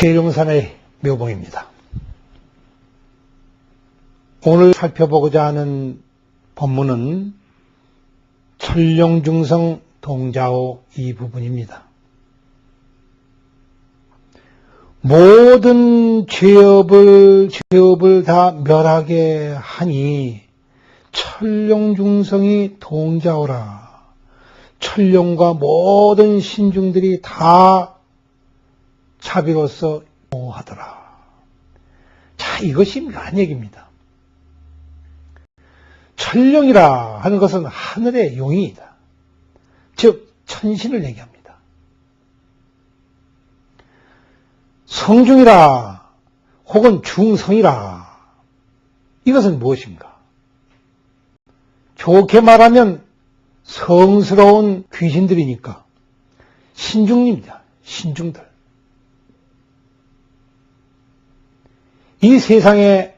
계룡산의 묘봉입니다. 오늘 살펴보고자 하는 법문은 천룡중성 동자호 이 부분입니다. 모든 죄업을, 죄업을 다 멸하게 하니 천룡중성이 동자호라. 천룡과 모든 신중들이 다 자비로서 하더라. 자, 이것이 묘한 얘기입니다. 천룡이라 하는 것은 하늘의 용이다. 즉, 천신을 얘기합니다. 성중이라 혹은 중성이라 이것은 무엇인가? 좋게 말하면 성스러운 귀신들이니까 신중입니다. 신중들. 이 세상에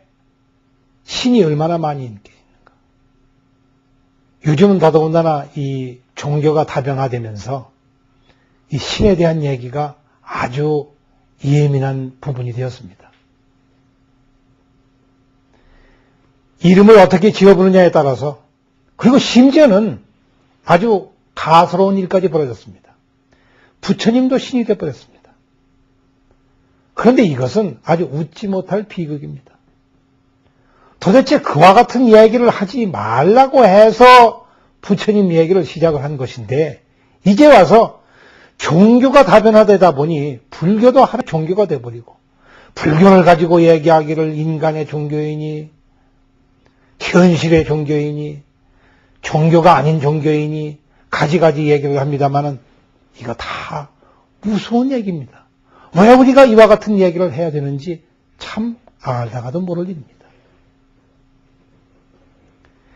신이 얼마나 많이 있는가. 요즘은 더더군다나 이 종교가 다변화되면서 이 신에 대한 얘기가 아주 예민한 부분이 되었습니다. 이름을 어떻게 지어부느냐에 따라서 그리고 심지어는 아주 가스로운 일까지 벌어졌습니다. 부처님도 신이 되어버렸습니다. 그런데 이것은 아주 웃지 못할 비극입니다. 도대체 그와 같은 이야기를 하지 말라고 해서 부처님 이야기를 시작을 한 것인데 이제 와서 종교가 다변화되다 보니 불교도 하나의 종교가 돼버리고 불교를 가지고 얘기하기를 인간의 종교이니 현실의 종교이니 종교가 아닌 종교이니 가지가지 얘기를 합니다만은 이거 다 무서운 얘기입니다. 왜 우리가 이와 같은 얘기를 해야 되는지 참 알다가도 모를 일입니다.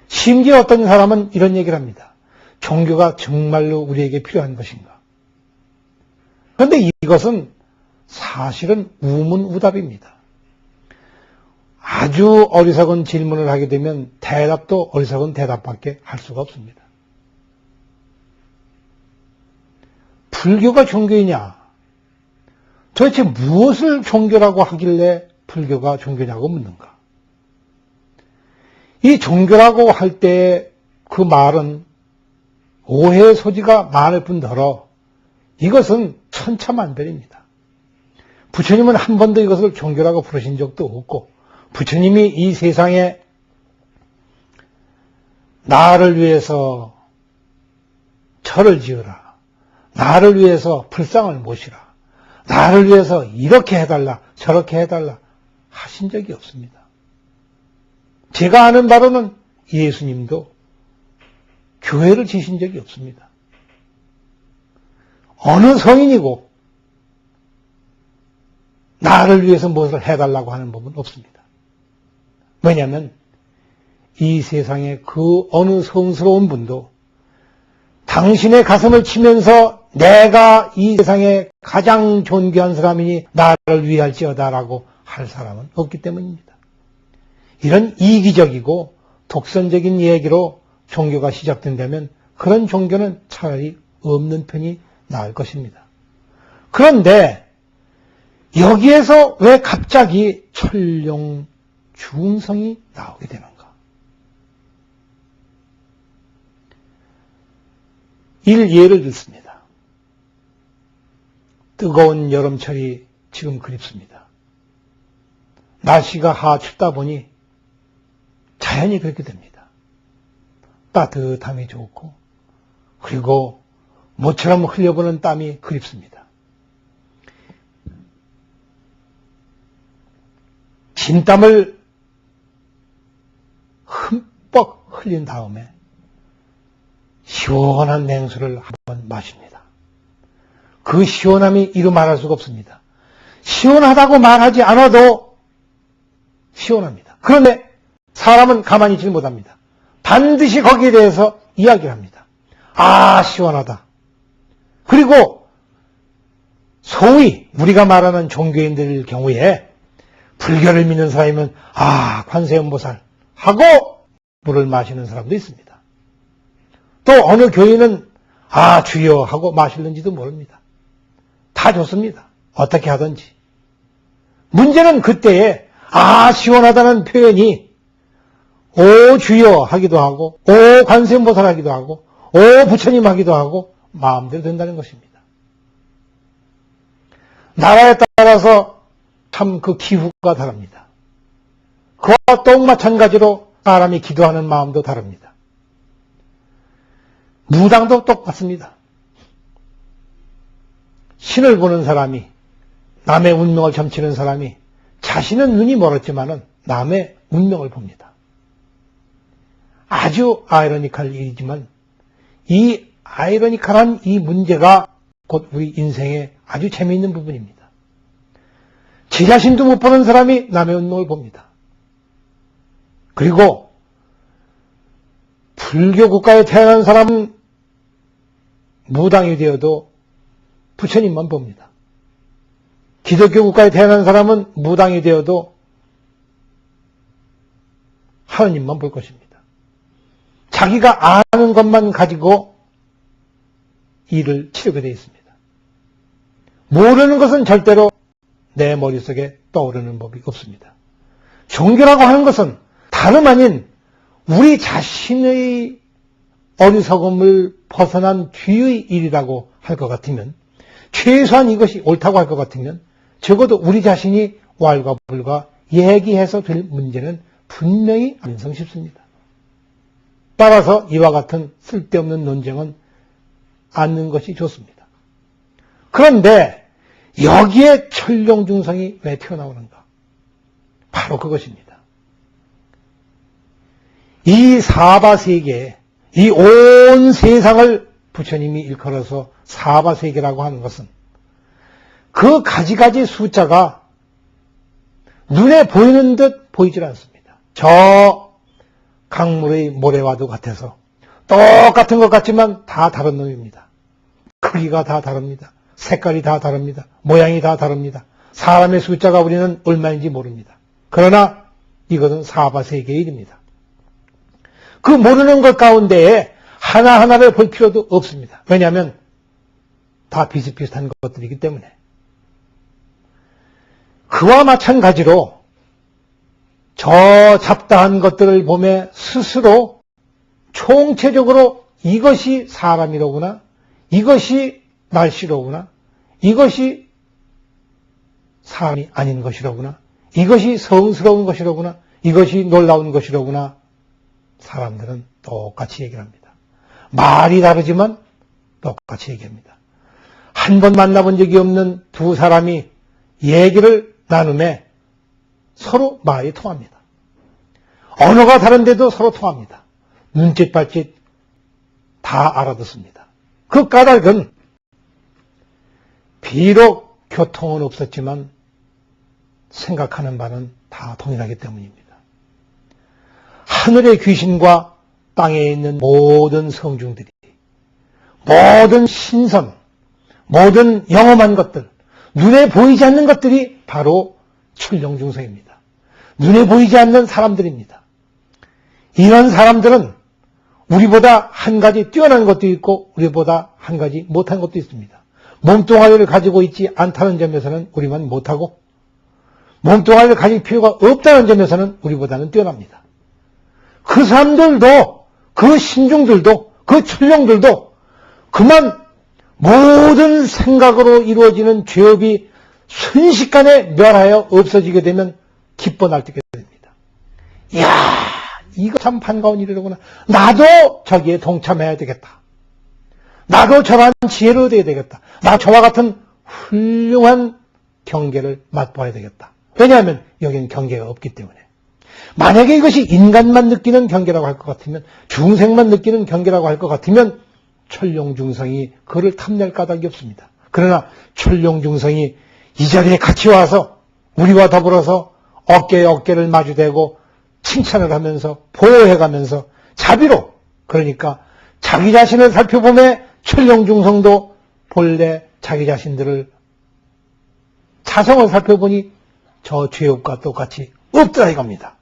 심지어 어떤 사람은 이런 얘기를 합니다. 종교가 정말로 우리에게 필요한 것인가? 그런데 이것은 사실은 우문우답입니다. 아주 어리석은 질문을 하게 되면 대답도 어리석은 대답밖에 할 수가 없습니다. 불교가 종교이냐? 도대체 무엇을 종교라고 하길래 불교가 종교냐고 묻는가? 이 종교라고 할 때 그 말은 오해의 소지가 많을 뿐더러 이것은 천차만별입니다. 부처님은 한 번도 이것을 종교라고 부르신 적도 없고 부처님이 이 세상에 나를 위해서 절을 지으라. 나를 위해서 불상을 모시라. 나를 위해서 이렇게 해달라. 저렇게 해달라. 하신 적이 없습니다. 제가 아는 바로는 예수님도 교회를 지신 적이 없습니다. 어느 성인이고 나를 위해서 무엇을 해달라고 하는 법은 없습니다. 왜냐하면 이 세상에 그 어느 성스러운 분도 당신의 가슴을 치면서 내가 이 세상에 가장 존귀한 사람이니 나를 위할지어다라고 할 사람은 없기 때문입니다. 이런 이기적이고 독선적인 얘기로 종교가 시작된다면 그런 종교는 차라리 없는 편이 나을 것입니다. 그런데 여기에서 왜 갑자기 철룡 중성이 나오게 되는가? 일 예를 들습니다. 뜨거운 여름철이 지금 그립습니다. 날씨가 하 춥다 보니 자연히 그렇게 됩니다. 따뜻함이 좋고 그리고 모처럼 흘려보는 땀이 그립습니다. 진땀을 흠뻑 흘린 다음에 시원한 냉수를 한번 마십니다. 그 시원함이 이루 말할 수가 없습니다. 시원하다고 말하지 않아도 시원합니다. 그런데 사람은 가만히 있지 못합니다. 반드시 거기에 대해서 이야기를 합니다. 아, 시원하다. 그리고 소위 우리가 말하는 종교인들 경우에 불교를 믿는 사람이면 아, 관세음보살 하고 물을 마시는 사람도 있습니다. 또 어느 교인은 아, 주여 하고 마실는지도 모릅니다. 다 좋습니다. 어떻게 하든지. 문제는 그때에 아 시원하다는 표현이 오 주여 하기도 하고 오 관세음보살 하기도 하고 오 부처님 하기도 하고 마음대로 된다는 것입니다. 나라에 따라서 참 그 기후가 다릅니다. 그와 똑 마찬가지로 사람이 기도하는 마음도 다릅니다. 무당도 똑같습니다. 신을 보는 사람이 남의 운명을 점치는 사람이 자신은 눈이 멀었지만은 남의 운명을 봅니다. 아주 아이러니컬 일이지만 이 아이러니컬한 이 문제가 곧 우리 인생의 아주 재미있는 부분입니다. 제 자신도 못 보는 사람이 남의 운명을 봅니다. 그리고 불교 국가에 태어난 사람은 무당이 되어도 부처님만 봅니다. 기독교 국가에 태어난 사람은 무당이 되어도 하느님만 볼 것입니다. 자기가 아는 것만 가지고 일을 치르게 되어 있습니다. 모르는 것은 절대로 내 머릿속에 떠오르는 법이 없습니다. 종교라고 하는 것은 다름 아닌 우리 자신의 어리석음을 벗어난 뒤의 일이라고 할 것 같으면 최소한 이것이 옳다고 할 것 같으면 적어도 우리 자신이 왈가불가 얘기해서 될 문제는 분명히 완성 싶습니다. 따라서 이와 같은 쓸데없는 논쟁은 않는 것이 좋습니다. 그런데 여기에 천룡중성이 왜 튀어나오는가? 바로 그것입니다. 이 사바 세계, 이온 세상을 부처님이 일컬어서 사바세계라고 하는 것은 그 가지가지 숫자가 눈에 보이는 듯 보이질 않습니다. 저 강물의 모래와도 같아서 똑같은 것 같지만 다 다른 놈입니다. 크기가 다 다릅니다. 색깔이 다 다릅니다. 모양이 다 다릅니다. 사람의 숫자가 우리는 얼마인지 모릅니다. 그러나 이것은 사바세계의 일입니다. 그 모르는 것 가운데에 하나하나를 볼 필요도 없습니다. 왜냐하면 다 비슷비슷한 것들이기 때문에. 그와 마찬가지로 저 잡다한 것들을 보며 스스로 총체적으로 이것이 사람이로구나, 이것이 날씨로구나, 이것이 사람이 아닌 것이로구나, 이것이 성스러운 것이로구나, 이것이 놀라운 것이로구나, 사람들은 똑같이 얘기합니다. 말이 다르지만 똑같이 얘기합니다. 한 번 만나본 적이 없는 두 사람이 얘기를 나눔에 서로 말이 통합니다. 언어가 다른데도 서로 통합니다. 눈짓 발짓 다 알아듣습니다. 그 까닭은 비록 교통은 없었지만 생각하는 바는 다 동일하기 때문입니다. 하늘의 귀신과 땅에 있는 모든 성중들이 모든 신선, 모든 영험한 것들, 눈에 보이지 않는 것들이 바로 출룡중성입니다. 눈에 보이지 않는 사람들입니다. 이런 사람들은 우리보다 한 가지 뛰어난 것도 있고 우리보다 한 가지 못한 것도 있습니다. 몸뚱아리를 가지고 있지 않다는 점에서는 우리만 못하고 몸뚱아리를 가질 필요가 없다는 점에서는 우리보다는 뛰어납니다. 그 사람들도 그 신중들도 그 출령들도 그만 모든 생각으로 이루어지는 죄업이 순식간에 멸하여 없어지게 되면 기뻐 날뛰게 됩니다. 이야, 이거 참 반가운 일이로구나. 나도 저기에 동참해야 되겠다. 나도 저러한 지혜를 얻어야 되겠다. 나 저와 같은 훌륭한 경계를 맛보아야 되겠다. 왜냐하면 여기는 경계가 없기 때문에. 만약에 이것이 인간만 느끼는 경계라고 할 것 같으면 중생만 느끼는 경계라고 할 것 같으면 철룡중성이 그를 탐낼 까닭이 없습니다. 그러나 철룡중성이 이 자리에 같이 와서 우리와 더불어서 어깨에 어깨를 마주대고 칭찬을 하면서 보호해가면서 자비로 그러니까 자기 자신을 살펴보며 철룡중성도 본래 자기 자신들을 자성을 살펴보니 저 죄업과 똑같이 없더라 이겁니다.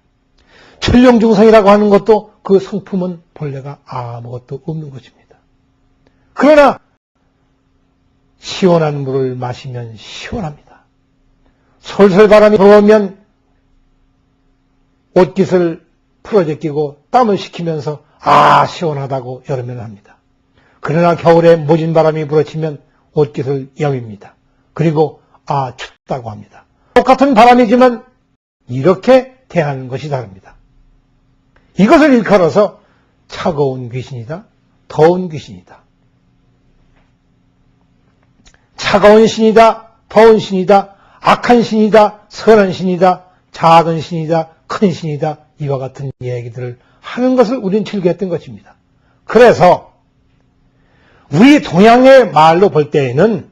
천룡중성이라고 하는 것도 그 성품은 본래가 아무것도 없는 것입니다. 그러나 시원한 물을 마시면 시원합니다. 솔솔 바람이 불어오면 옷깃을 풀어 제끼고 땀을 식히면서 아 시원하다고 여름에는 합니다. 그러나 겨울에 모진 바람이 불어치면 옷깃을 여밉니다. 그리고 아 춥다고 합니다. 똑같은 바람이지만 이렇게 대하는 것이 다릅니다. 이것을 일컬어서 차가운 귀신이다, 더운 귀신이다. 차가운 신이다, 더운 신이다, 악한 신이다, 선한 신이다, 작은 신이다, 큰 신이다, 이와 같은 얘기들을 하는 것을 우리는 즐겼던 것입니다. 그래서 우리 동양의 말로 볼 때에는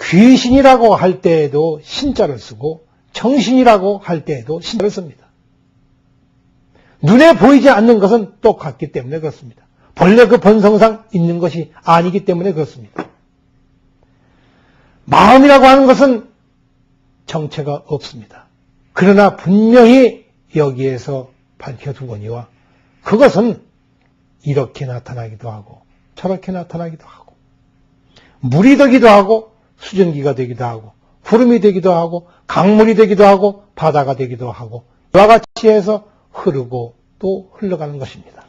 귀신이라고 할 때에도 신자를 쓰고 정신이라고 할 때에도 신자를 씁니다. 눈에 보이지 않는 것은 똑같기 때문에 그렇습니다. 본래 그 본성상 있는 것이 아니기 때문에 그렇습니다. 마음이라고 하는 것은 정체가 없습니다. 그러나 분명히 여기에서 밝혀두거니와 그것은 이렇게 나타나기도 하고 저렇게 나타나기도 하고 물이 되기도 하고 수증기가 되기도 하고 구름이 되기도 하고 강물이 되기도 하고 바다가 되기도 하고 이와 같이 해서 흐르고 또 흘러가는 것입니다.